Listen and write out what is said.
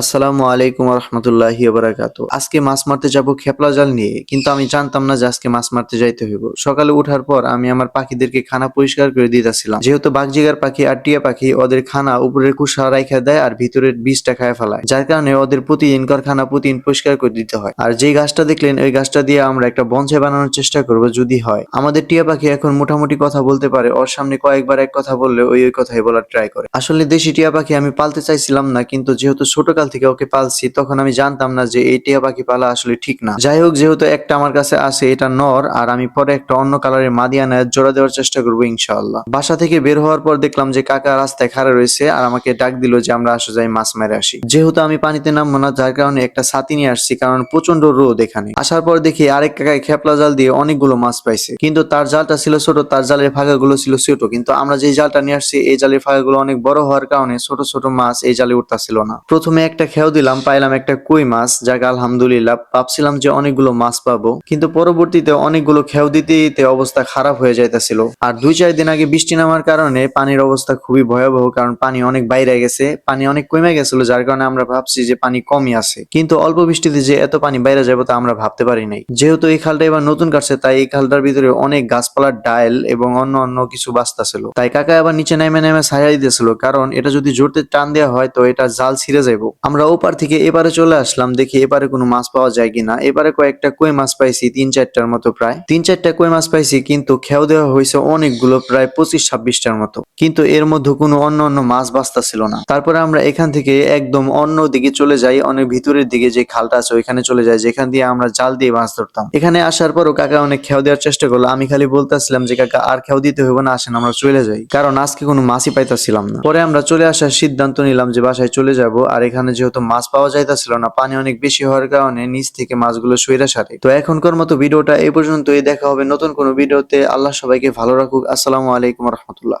আসসালামু আলাইকুম রহমতুল্লাহি বারাকাত আজকে মাছ মারতে যাব খেপলা জাল নিয়ে, কিন্তু আমি জানতাম না যে আজকে মাছ মারতে যাইতে হইব। সকালে উঠার পর আমি আমার পাখিদেরকে খানা পরিষ্কার করে দিতেছিলাম। যেহেতু বাগজিগার পাখি আর টিয়া পাখি ওদের খানা উপরের কুসা রাইখা দেয় আর ভিতরের বীজটা খায় ফেলায়, যার কারণে ওদের প্রতিদিনকার খানা প্রতিদিন পরিষ্কার করে দিতে হয়। আর যে গাছটা দেখলেন, ওই গাছটা দিয়ে আমরা একটা বঞ্চে বানানোর চেষ্টা করব যদি হয়। আমাদের টিয়া পাখি এখন মোটামুটি কথা বলতে পারে, ওর সামনে কয়েকবার এক কথা বললে ওই ওই কথাই বলার ট্রাই করে। আসলে দেশি টিয়া পাখি আমি পালতে চাইছিলাম না, কিন্তু যেহেতু ছোটকাল থেকে ওকে পালছি, তখন আমি জানতাম না যে এই টিয়া পাখি পালা আসলে ঠিক না। যাই হোক, যেহেতু একটা আমার কাছে আছে, এটা নর, আর আমি পরে একটা অন্য কালারের মাদিয়ানা জোড়া দেওয়ার চেষ্টা করব, ইনশাআল্লাহ। বাসা থেকে বের হওয়ার পর দেখলাম যে কাকা রাস্তায় খাড়া রয়েছে, আর আমাকে ডাক দিল যে আমরা আসো যাই মাছ মেরে আসি। যেহেতু আমি পানিতে নামবো না, যার কারণে একটা ছাতি নিয়ে আসছি, কারণ প্রচণ্ড রোদ এখানে। আসার পর দেখি আরেক কাকায় খেপলা জাল দিয়ে অনেকগুলো মাছ পাইছে। কিন্তু তার জালটা ছিল ছোট, তার জালের ফাঁকাগুলো ছিল ছোট, কিন্তু আমরা যে জালটা নিয়ে আসছি, এই জালের ফাঁকাগুলো অনেক বড় হওয়ার কারণে ছোট ছোট মাছ এই জালে উঠতেছিল না। প্রথমে একটা খেয়াও দিলাম, পাইলাম একটা কই মাছ, যাক আলহামদুলিল্লাহ, ভাবছিলাম যে অনেকগুলো মাছ পাবো, কিন্তু পরবর্তীতে অনেকগুলো খেয়াও দিতে দিতে অবস্থা খারাপ হয়ে যাইতেছিল। আর দুই চার দিন আগে বৃষ্টি নামার কারণে পানির অবস্থা খুবই ভয়াবহ, কারণ পানি অনেক বাইরে গেছে, পানি অনেক কমে গেছিল, যার কারণে আমরা ভাবছি যে পানি কমই আছে। কিন্তু অল্প বৃষ্টিতে যে এত পানি বাইরে যাবে তা আমরা ভাবতে পারি নাই। যেহেতু এই খালটা এবার নতুন কাটছে, তাই এই খালটার ভিতরে অনেক গাছপালার ডাইল এবং অন্য অন্য কিছু বাস্তা ছিল তাই কাকা আবার নিচে নেমে নেমে ছায়া দিতেছিল, কারণ এটা যদি জোরতে টান দেওয়া হয়, তো এটা জাল ছিঁড়ে যাইব। আমরা ওপার থেকে এবারে চলে আসলাম, দেখি এবারে কোনো মাছ পাওয়া যায় কিনা। এবারে কয়েকটা কই মাছ পাইছি, তিন চারটার মতো প্রায়। তিন চারটা কই মাছ পাইছি, কিন্তু খেয়াও দেওয়া হয়েছে অনেকগুলো প্রায় পঁচিশ ছাব্বিশটার মতো। কিন্তু এর মধ্যে কোনো অন্য অন্য মাছ বাস্তা ছিল না। তারপরে আমরা এখান থেকে একদম অন্য দিকে চলে যাই, অনেক ভিতরের দিকে যে খালটা আছে, ওইখানে চলে যাই, যেখান দিয়ে আমরা জাল দিয়ে মাছ ধরতাম। এখানে আসার পরও কাকা অনেক খেয়াও দেওয়ার চেষ্টা করল। আমি খালি বলতেছিলাম যে, কাকা, আর খেয়াও দিতে হবে না, আসেন, আমরা চলে যাই। কারণ আজকে কোনো মাছই পাইতাছিলাম না। পরে আমরা চলে আসার সিদ্ধান্ত নিলাম যে, বাসায় চলে যাব, আর এখানে যেহেতু মাছ পাওয়া যাইতাছিল না, পানি অনেক বেশি হওয়ার কারণে নিচ থেকে মাছগুলো সইরা সারে। তো এখনকার মতো ভিডিওটা এই পর্যন্তই, দেখা হবে নতুন কোনো ভিডিওতে। আল্লাহ সবাইকে ভালো রাখুক। আসসালামু আলাইকুম রহমতুল্লাহ।